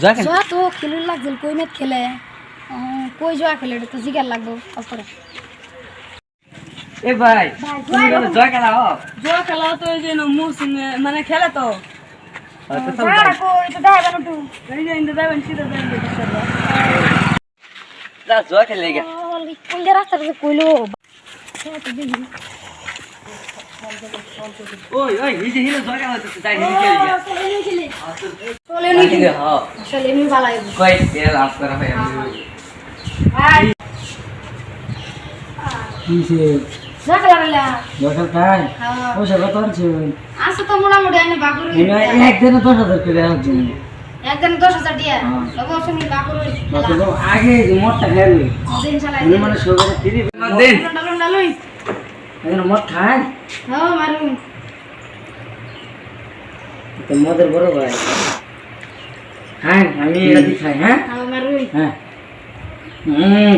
যোৱা কেন তো খেলিব লাগছিল কই মেট খেলে। কই যোৱা খেলে তো জিগার লাগবো অপরে এ ভাই তুমি কেন জুয়া তো এই যে মুসিম মানে খেলে তো। তো এই যে যা যোৱা খেলে গা। যে কইলো ওই ওই হিলে হইতেছে যাই হিলে খেলি গা। চলে নি হিলে হ চলে নি বালাই কই তেল আপ করা হয় আমি ভাই কিসে যা? খেলা বেলা দশাল খাই হ্যাঁ পয়সা কত আনছে আছে তো মোটামুটি আমি বাকুর একদিনে দশ হাজার করে আনছে একদিন দশ হাজার দিয়া? হ্যাঁ। শুনি বাকুর আগে মদটা খাইলি দিন চালাই মানে সবাই ফিরি। দিন। ডালুন ডালুন। এখন মদ খায়? হ্যাঁ মারুন। তো মদের বড় ভাই। খাই আমি এটা দিয়ে খাই হ্যাঁ হ্যাঁ মারুন হ্যাঁ হুম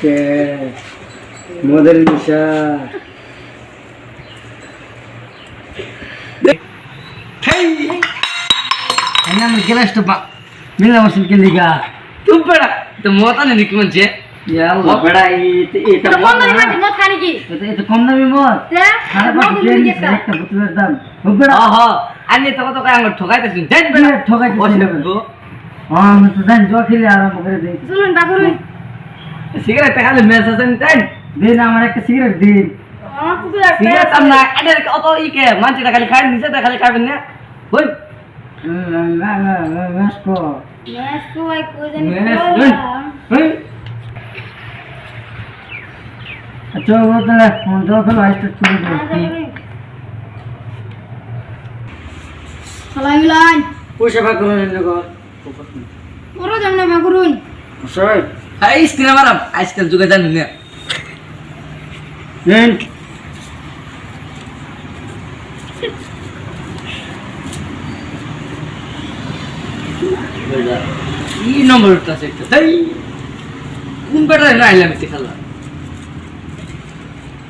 কে মদের নিশা এনে আমি গ্লাসটা বা মিলা মশিন কে লিগা তুম বেড়া তো মতা নেই কি মনছে ইয়াল্লা বেড়া এই এটা তো কোন দামি মাটি মত খানি কি এটা এটা কম দামি মদ তে সাড়ে মত পাঁচ দিবি দিয়ে একটা একটা বোতলের দাম ও বেড়া হ হ আনি তো কত কয় আঙ্গুর ঠকাইতেছিস দেন বেড়া ঠকাই বসে দিছি থাকব হ্যাঁ আমি তো জানি জল খেলে আরম্ভ করে দিই চলুন বাকুরুন সিগারেট খালি মেস দেন দিন আমার একটা সিগারেট দিন সিগারেট আম না অত ই কে মানছিটা খালি খাই নিচে খালি খাবেন না বই মেসকো মেস কই কই জানি মেস, কইলা। হই আচ্ছা ও তাহলে জল খেলো আইসটা চলে হ্যাঁ, যাবে যাবি। চলাই মিলান পয়সা ভাগ করে নিলে গো ওরা যেমন বাকুরুন সই আইসক্রিম মারাম আইসক্রিম যুগে জানি না। নেন ই নম্বর উঠতেছে তাই কোন বেটা না আইলাম এতে খেলা অন্য করে বুঝো একজন টাকা যাচ্ছে আমারই সিগারেট দিবি মিলা মারুন এডি ফালাই নে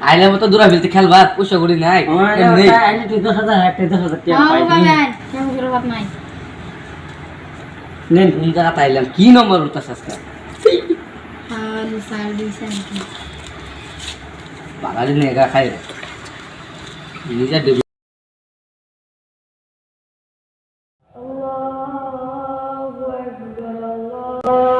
আইলাম তো দূরা ফেলতে খেলবা পয়সা করি নাই। আইনি তুই দশ হাজার একটা দশ হাজার টাকা হ্যাঁ নেন কোন জায়গাতে আইলাম কি নম্বর উঠতেছে আজকে? বাঙালি নেগা খাই নিজে দেবে। নামাজের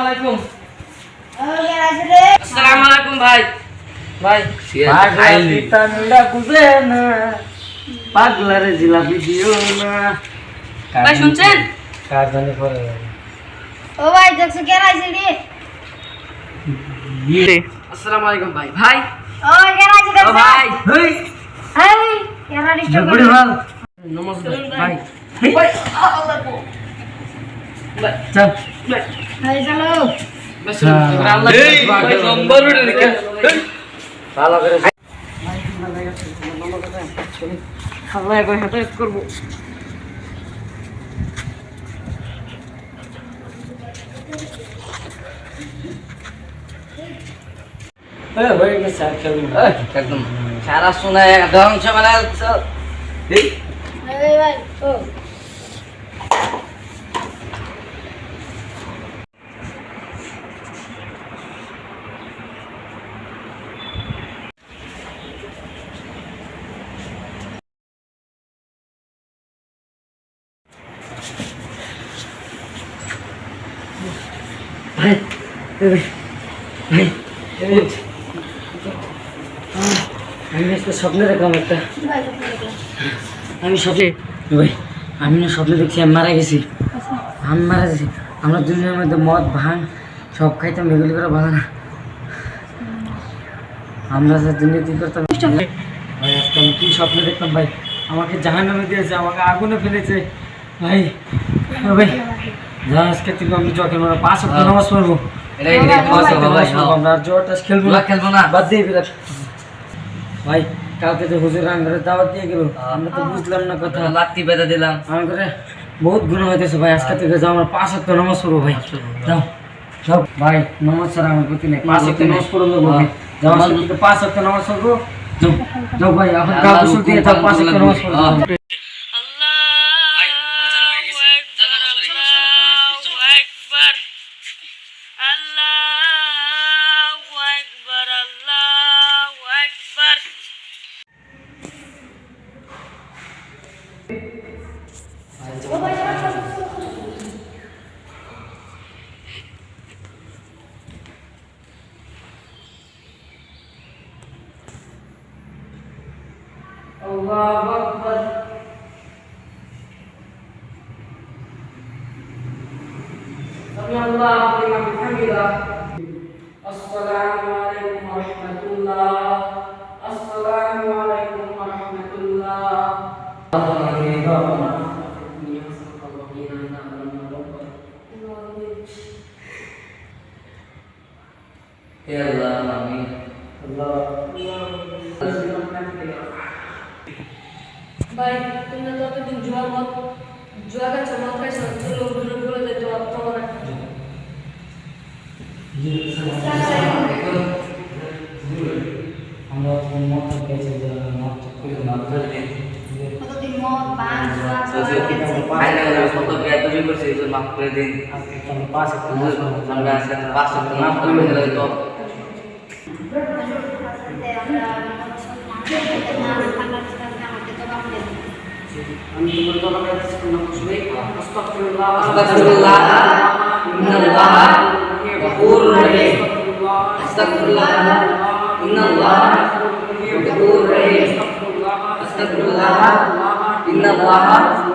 আলাইকুম ও গেরাজ রে আসসালামু আলাইকুম ভাই ভাই খাইলি। ঠান্ডা বুঝে না পাগলারে জিলাপি দিও না। ভাই শুনছেন? কার জানি পরে ও ভাই দেখছ গেরাজ রে? আসসালামু আলাইকুম ভাই। ভাই। ও হেই। হাই নমস্কার ভাই। সারা শোনা ধ্বংস মানে ভাই ভাই আমি আজকে স্বপ্নে দেখলাম একটা। আমি স্বপ্নে ভাই আমি না স্বপ্নে দেখছি, আমি মারা গেছি। আমি মারা গেছি। আমরা দুজনের মধ্যে মদ ভাঙ সব খাইতাম, এগুলি করে ভালো না। আমরা যে দুর্নীতি করতাম। ভাই, আজকে আমি কি স্বপ্নে দেখতাম ভাই? আমাকে জাহান নামে দিয়েছে, আমাকে আগুনে ফেলেছে। ভাই ভাই আজকে থেকে আমি যখন আমরা পাঁচ সপ্তাহ নামাজ পড়ব। হ্যাঁ। আমরা আর জোর টাস খেলব না। খেলব না। বাদ দিয়ে বিরাট ভাই কালকে যে হুজুর আঙ্গারে দাওয়াত দিয়ে গেল আমরা তো বুঝলাম না কথা। লাত্তি বেঁধে দিলাম। আমার করে বহুত গুণ হইতেছে ভাই আজকে থেকে যাও আমরা পাঁচ সপ্তাহ নামাজ পড়ব ভাই। যাও। যাও। ভাই নামাজ ছাড়া আমার গতি নেই। পাঁচ সপ্তাহ নামাজ পড়ব ভাই যাও পাঁচ সপ্তাহ নামাজ পড়ব। যাও। যাও ভাই এখন গোসল দিয়ে পাঁচ নামাজ পড়ব। الله أكبر. سمع الله لمن حمده السلام عليكم ورحمة الله. السلام عليكم ورحمة الله. يا الله آمين الله الله ভাই তুমি তো এতদিন জুয়া মত জুয়া খাচ্ছ মদ খাচ্ছ তো লোক দুটো বলে যেত তোমার একটা আমরা মত পেয়েছি যে মত করে দিন। কতদিন মদ পান জুয়া তো কত বেয়াদবি করছে, এই মাফ করে দিন। আমরা পাঁচ একটা নামাজ পড়ব। আমরা পাঁচ মাফ করে দিলে তো من الضربات أستغفر الله. أستغفر الله. إن الله غفور رحيم. أستغفر الله. إن الله غفور رحيم. أستغفر الله. إن الله